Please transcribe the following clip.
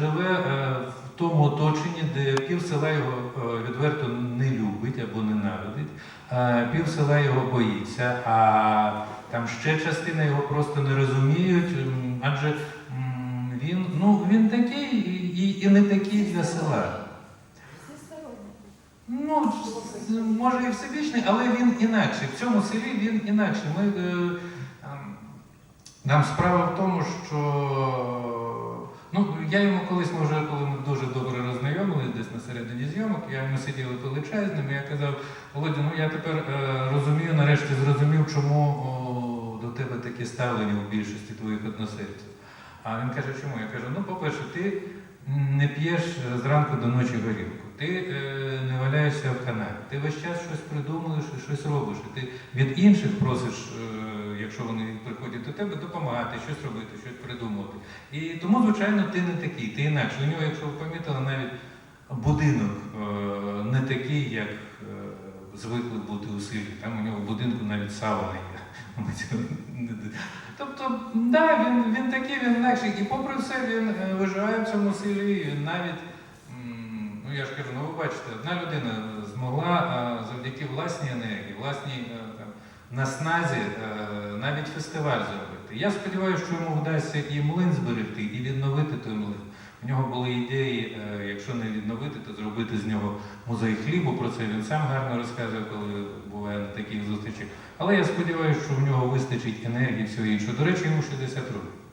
живе е, в тому оточенні, де пів села його е, відверто не любить або ненавидить, е, пів села його боїться, а там ще частина його просто не розуміють, адже він, ну, він такий і, і не такий для села. Ну, може і всебічний, але він інакший. В цьому селі він інакший. Ми, ем, нам справа в тому, що я йому колись, ми вже коли ми дуже добре роззнайомились, десь на середині зйомок, я ми сиділи пили чай з ним, і я казав, Володя, ну я тепер е, розумію, нарешті зрозумів, чому о, до тебе таке ставлення у більшості твоїх односельців. А він каже, чому? Я кажу, ну, по-перше, ти не п'єш зранку до ночі горілку, ти е, не валяєшся в каналі, ти весь час щось придумуєш і щось робиш. І ти від інших просиш, е, якщо вони приходять до тебе, допомагати, щось робити, щось придумувати. І тому, звичайно, ти не такий, ти інакше. У нього, якщо ви помітили, навіть будинок е, не такий, як е, звикли бути у селі. Там у нього в будинку навіть сауна є. Не д- Тобто, да, він, він такий, він інакший. І попри все, він е, виживає в цьому селі. Навіть, ну я ж кажу, ну ви бачите, одна людина змогла завдяки власній енергії, власній е, сназі е, навіть фестиваль зробити. Я сподіваюся, що йому вдасться і млин зберегти, і відновити той млин. У нього були ідеї, е, якщо не відновити, то зробити з нього музей хлібу. Про це він сам гарно розказує, коли буває на таких зустрічах. Але я сподіваюся, що в нього вистачить енергії і всього іншого. До речі, йому 60 років.